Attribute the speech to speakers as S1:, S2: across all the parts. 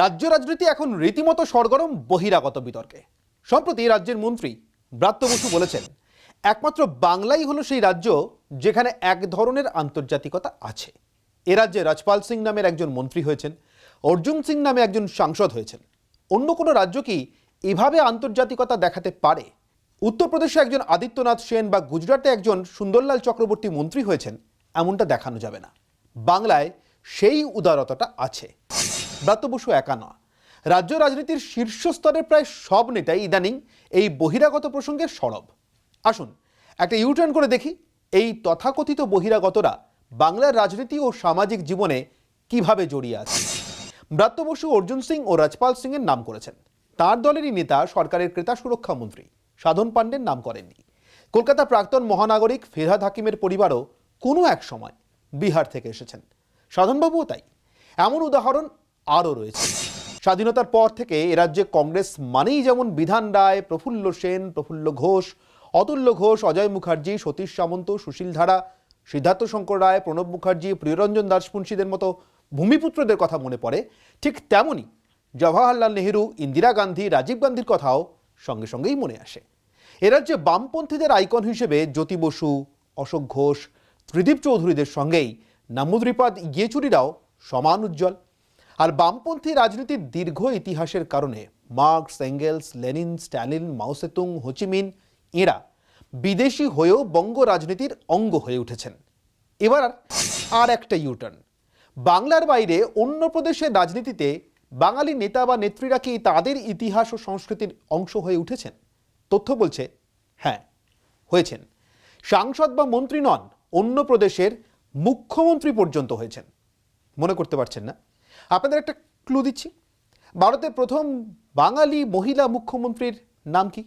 S1: রাজ্য রাজনীতি এখন রীতিমতো সরগরম, বহিরাগত বিতর্কে। সম্প্রতি রাজ্যের মন্ত্রী ব্রাত্য বসু বলেছেন, একমাত্র বাংলাই হলো সেই রাজ্য যেখানে এক ধরনের আন্তর্জাতিকতা আছে। এ রাজ্যে রাজপাল সিং নামের একজন মন্ত্রী হয়েছেন, অর্জুন সিং নামে একজন সাংসদ হয়েছেন। অন্য কোনো রাজ্য কি এভাবে আন্তর্জাতিকতা দেখাতে পারে? উত্তরপ্রদেশে একজন আদিত্যনাথ সেন বা গুজরাটে একজন সুন্দরলাল চক্রবর্তী মন্ত্রী হয়েছেন, এমনটা দেখানো যাবে না। বাংলায় সেই উদারতাটা আছে। ব্রাত্য বসু একা নয়। রাজ্য রাজনীতির শীর্ষস্তরের প্রায় সব নেতাই ইদানিং এই বহিরাগত প্রসঙ্গে সরব। আসুন, একটা ইউটার্ন করে দেখি এই তথাকথিত বহিরাগতরা বাংলার রাজনীতি ও সামাজিক জীবনে কীভাবে জড়িয়ে আছে। ব্রাত্য বসু অর্জুন সিং ও রাজপাল সিংয়ের নাম করেছেন। তার দলেরই নেতা সরকারের ক্রেতা সুরক্ষা মন্ত্রী। সাধন পাণ্ডের নাম করেননি। কলকাতা প্রাক্তন মহানাগরিক ফেরহাদ হাকিমের পরিবারও কোনো এক সময় বিহার থেকে এসেছেন। সাধনবাবুও তাই। এমন উদাহরণ আরও রয়েছে। স্বাধীনতার পর থেকে এ রাজ্যে কংগ্রেস মানেই যেমন বিধান রায়, প্রফুল্ল সেন, প্রফুল্ল ঘোষ, অতুল্য ঘোষ, অজয় মুখার্জি, সতীশ সামন্ত, সুশীল ধারা, সিদ্ধার্থ শঙ্কর রায়, প্রণব মুখার্জি, প্রিয়রঞ্জন দাসপুঞ্সীদের মতো ভূমিপুত্রদের কথা মনে পড়ে। ঠিক তেমনই জওয়াহরলাল নেহেরু, ইন্দিরা গান্ধী, রাজীব গান্ধীর কথাও সঙ্গে সঙ্গেই মনে আসে। এ রাজ্যে বামপন্থীদের আইকন হিসেবে জ্যোতি বসু, অশোক ঘোষ, ত্রিদীপ চৌধুরীদের সঙ্গেই। নামুদ্রিপাদ ইয়েচুরিরাও সমান উজ্জ্বল। আর বামপন্থী রাজনীতির দীর্ঘ ইতিহাসের কারণে Marx, Engels, Lenin, Stalin, Mao Tse tung, Ho Chi Minh, এরা বিদেশি হয়েও বঙ্গ রাজনীতির অঙ্গ হয়ে উঠেছেন। এবার আর একটা ইউটার্ন বাংলার বাইরে অন্য প্রদেশের রাজনীতিতে বাঙালি নেতা বা নেত্রীরা কি তাদের ইতিহাস ও সংস্কৃতির অংশ হয়ে উঠেছেন? তথ্য বলছে হ্যাঁ হয়েছেন। সাংসদ বা মন্ত্রী নন, অন্য প্রদেশের মুখ্যমন্ত্রী পর্যন্ত হয়েছেন। মনে করতে পারছেন না? আপনাদের একটা ক্লু দিচ্ছি। ভারতের প্রথম বাঙালি মহিলা মুখ্যমন্ত্রীর নাম কি?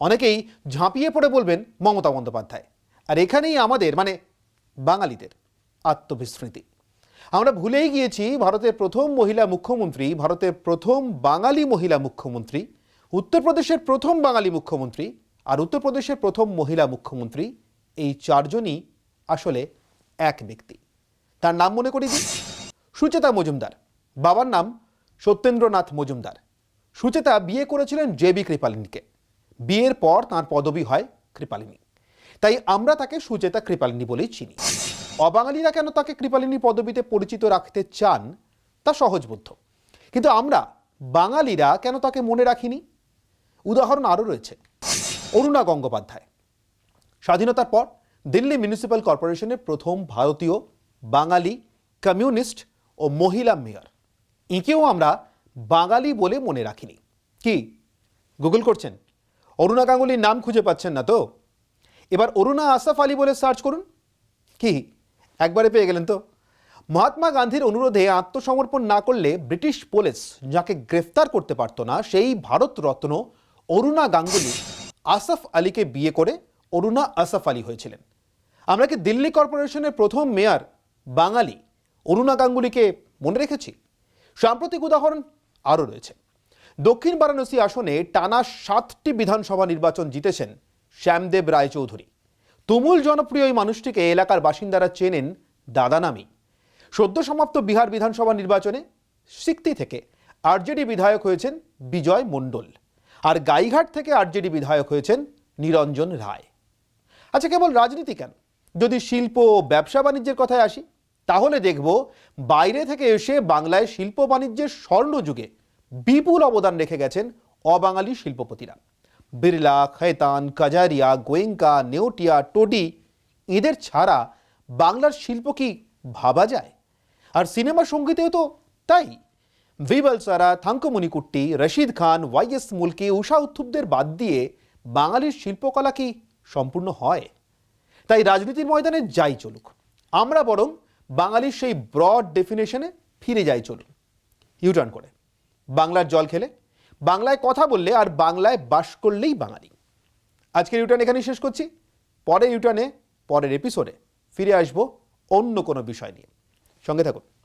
S1: অনেকেই ঝাঁপিয়ে পড়ে বলবেন মমতা বন্দ্যোপাধ্যায়। আর এখানেই আমাদের মানে বাঙালিদের আত্মবিস্মৃতি। আমরা ভুলেই গিয়েছি ভারতের প্রথম মহিলা মুখ্যমন্ত্রী, ভারতের প্রথম বাঙালি মহিলা মুখ্যমন্ত্রী, উত্তরপ্রদেশের প্রথম বাঙালি মুখ্যমন্ত্রী আর উত্তরপ্রদেশের প্রথম মহিলা মুখ্যমন্ত্রী এই চারজনই আসলে এক ব্যক্তি। তার নাম মনে করিয়ে দিই সুচেতা মজুমদার। বাবার নাম সত্যেন্দ্রনাথ মজুমদার। সুচেতা বিয়ে করেছিলেন জেবি কৃপালিনীকে। বিয়ের পর তার পদবি হয় কৃপালিনী। তাই আমরা তাকে সুচেতা কৃপালিনী বলেই চিনি। অবাঙালিরা কেন তাকে কৃপালিনী পদবিতে পরিচিত রাখতে চান তা সহজবোধ্য। কিন্তু আমরা বাঙালিরা কেন তাকে মনে রাখিনি? উদাহরণ আরও রয়েছে। অরুণা গঙ্গোপাধ্যায়। স্বাধীনতার পর দিল্লি মিউনিসিপ্যাল কর্পোরেশনের প্রথম ভারতীয় বাঙালি কমিউনিস্ট ও মহিলা মেয়র। এঁকেও আমরা বাঙালি বলে মনে রাখিনি। কি? গুগল করছেন। অরুণা গাঙ্গুলির নাম খুঁজে পাচ্ছেন না তো? এবার অরুণা আসাফ আলী বলে সার্চ করুন। কি? একবারে পেয়ে গেলেন তো। মহাত্মা গান্ধীর অনুরোধে আত্মসমর্পণ না করলে ব্রিটিশ পুলিশ যাকে গ্রেফতার করতে পারতো না, সেই ভারতরত্ন অরুণা গাঙ্গুলি আসাফ আলীকে বিয়ে করে অরুণা আসাফ আলী হয়েছিলেন। আমরা কি দিল্লি কর্পোরেশনের প্রথম মেয়র বাঙালি? অরুণা গাঙ্গুলিকে মনে রেখেছি। সাম্প্রতিক উদাহরণ আরও রয়েছে। দক্ষিণ বারাণসী আসনে টানা সাতটি বিধানসভা নির্বাচন জিতেছেন শ্যামদেব রায়চৌধুরী। তুমুল জনপ্রিয় এই মানুষটিকে এলাকার বাসিন্দারা চেনেন দাদা নামেই সদ্য সমাপ্ত বিহার বিধানসভা নির্বাচনে সিক্তি থেকে আরজেডি বিধায়ক হয়েছেন বিজয় মণ্ডল আর গাইঘাট থেকে আরজেডি বিধায়ক হয়েছেন নিরঞ্জন রায়। আচ্ছা কেবল রাজনীতি কেন? যদি শিল্প ও ব্যবসা বাণিজ্যের কথায় আসি তাহলে দেখব বাইরে থেকে এসে বাংলায় শিল্প বাণিজ্যের স্বর্ণযুগে বিপুল অবদান রেখে গেছেন অবাঙালি শিল্পপতিরা। বিড়লা, খৈতান, কাজারিয়া, গোয়েঙ্কা নেওটিয়া টোডি, এদের ছাড়া বাংলার শিল্প কি ভাবা যায়? আর সিনেমা সঙ্গীতেও তো তাই। ভিবল সারা থাঙ্কমণিকুট্টি রশিদ খান ওয়াইএস মুলকি, উষা উত্থুপদের বাদ দিয়ে বাঙালির শিল্পকলা কি সম্পূর্ণ হয়? তাই রাজনীতির ময়দানে যাই চলুক। আমরা বরং বাঙালির সেই ব্রড ডেফিনেশনে ফিরে যায় চলুন। ইউটার্ন করে। বাংলার জল খেলে। বাংলায় কথা বললে আর বাংলায় বাস করলেই বাঙালি। আজকের ইউটার্ন এখানেই শেষ করছি। পরে ইউটার্নে পরের এপিসোডে ফিরে আসব অন্য কোনো বিষয় নিয়ে। সঙ্গে থাকুন।